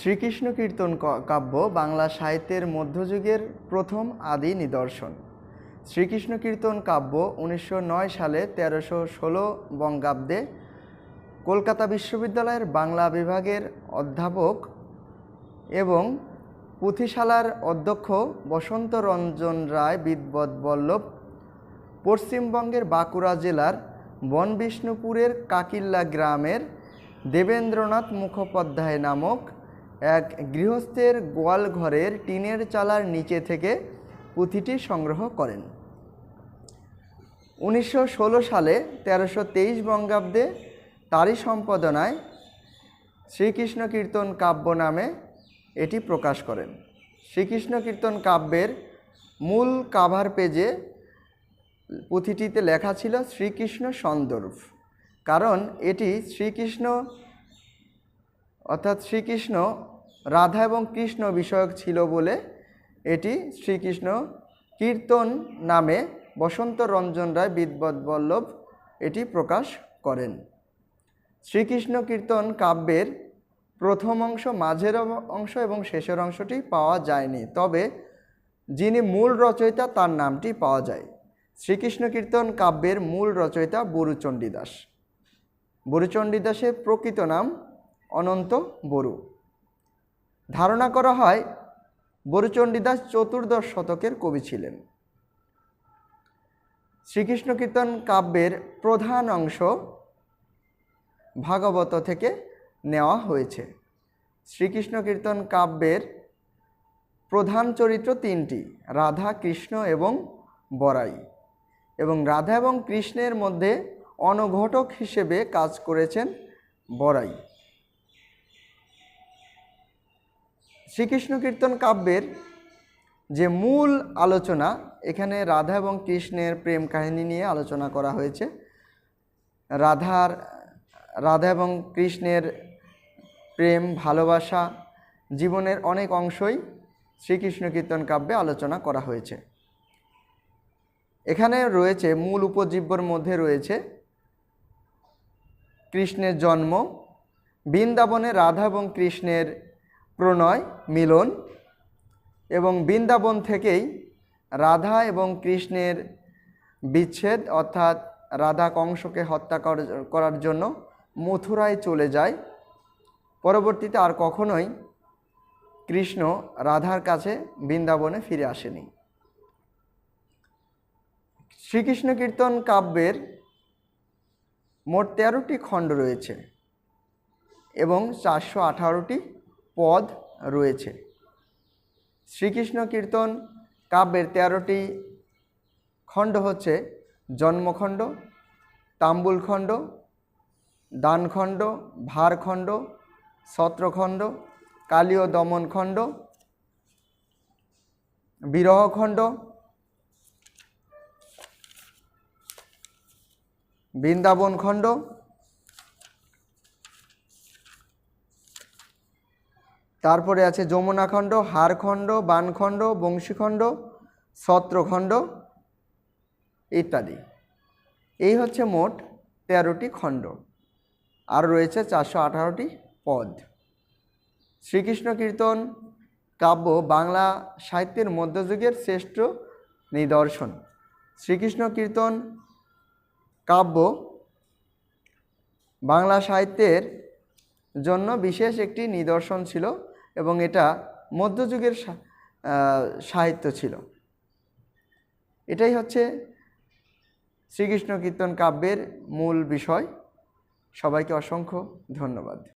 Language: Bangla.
শ্রীকৃষ্ণ কীর্তন কাব্য বাংলা সাহিত্যের মধ্যযুগের প্রথম আদি নিদর্শন। শ্রীকৃষ্ণ কীর্তন কাব্য উনিশশো নয় সালে তেরোশো ষোলো বঙ্গাব্দে কলকাতা বিশ্ববিদ্যালয়ের বাংলা বিভাগের অধ্যাপক এবং পুঁথিশালার অধ্যক্ষ বসন্ত রঞ্জন রায়, বিদ্বৎ বল্লভ, পশ্চিমবঙ্গের বাঁকুড়া জেলার বনবিষ্ণুপুরের কাকিল্লা গ্রামের দেবেন্দ্রনাথ মুখোপাধ্যায় নামক এক গৃহস্থের গোয়াল ঘরের টিনের চালার নিচে থেকে পুঁথিটি সংগ্রহ করেন। উনিশশো ষোলো সালে তেরোশো তেইশ বঙ্গাব্দে তারই সম্পাদনায় শ্রীকৃষ্ণ কীর্তন কাব্য নামে এটি প্রকাশ করেন। শ্রীকৃষ্ণ কীর্তন কাব্যের মূল কাভার পেজে পুঁথিটিতে লেখা ছিল শ্রীকৃষ্ণ সন্দর্ভ। কারণ এটি শ্রীকৃষ্ণ অর্থাৎ শ্রীকৃষ্ণ রাধা এবং কৃষ্ণ বিষয়ক ছিল বলে এটি শ্রীকৃষ্ণ কীর্তন নামে বসন্ত রঞ্জন রায়, বিদ্বৎ বল্লভ এটি প্রকাশ করেন। শ্রীকৃষ্ণ কীর্তন কাব্যের প্রথম অংশ, মাঝের অংশ এবং শেষের অংশটি পাওয়া যায়নি, তবে যিনি মূল রচয়িতা তার নামটি পাওয়া যায়। শ্রীকৃষ্ণ কীর্তন কাব্যের মূল রচয়িতা বরুচণ্ডী দাস। বরুচণ্ডী দাসের প্রকৃত নাম অনন্ত বড়ু ধারণা করা হয়, বরুচণ্ডীদাস চতুর্দশ শতকের কবি ছিলেন। শ্রীকৃষ্ণ কীর্তন কাব্যের প্রধান অংশ ভাগবত থেকে নেওয়া হয়েছে। শ্রীকৃষ্ণ কীর্তন কাব্যের প্রধান চরিত্র তিনটি, রাধা, কৃষ্ণ এবং বরাই। এবং রাধা এবং কৃষ্ণের মধ্যে অনঘটক হিসেবে কাজ করেছেন বরাই। শ্রীকৃষ্ণ কীর্তন কাব্যের যে মূল আলোচনা, এখানে রাধা এবং কৃষ্ণের প্রেম কাহিনী নিয়ে আলোচনা করা হয়েছে। রাধার, রাধা এবং কৃষ্ণের প্রেম, ভালোবাসা জীবনের অনেক অংশই শ্রীকৃষ্ণ কীর্তন কাব্যে আলোচনা করা হয়েছে। এখানে রয়েছে মূল উপজীব্যর মধ্যে রয়েছে কৃষ্ণের জন্ম। বৃন্দাবনে রাধা এবং কৃষ্ণের প্রণয়, মিলন এবং বৃন্দাবন থেকেই রাধা এবং কৃষ্ণের বিচ্ছেদ অর্থাৎ রাধা কংসকে হত্যা কর- করার জন্য মথুরায় চলে যায়। পরবর্তীতে আর কখনোই কৃষ্ণ রাধার কাছে বৃন্দাবনে ফিরে আসেনি। শ্রীকৃষ্ণ কীর্তন কাব্যের মোট তেরোটি খণ্ড রয়েছে এবং চারশো আঠারোটি পদ রয়েছে। শ্রীকৃষ্ণ কীর্তন কাব্যের তেরোটি খণ্ড হচ্ছে জন্মখণ্ড, তাম্বুলখণ্ড, দানখণ্ড, ভারখণ্ড, সত্রখণ্ড, কালীয় দমনখণ্ড, বিরহখণ্ড বৃন্দাবন তারপরে আছে যমুনাখণ্ড হারখণ্ড বানখণ্ড বংশীখণ্ড সত্রখণ্ড ইত্যাদি। এই হচ্ছে মোট তেরোটি খণ্ড। আর রয়েছে চারশো আঠারোটি পদ। শ্রীকৃষ্ণ কীর্তন, কাব্য, বাংলা সাহিত্যের মধ্যযুগের শ্রেষ্ঠ নিদর্শন। শ্রীকৃষ্ণ কীর্তন, কাব্য, বাংলা সাহিত্যের জন্য বিশেষ একটি নিদর্শন ছিল এবং এটা মধ্যযুগের সাহিত্য ছিল। এটাই হচ্ছে শ্রীকৃষ্ণ কীর্তন কাব্যের মূল বিষয়। সবাইকে অসংখ্য ধন্যবাদ।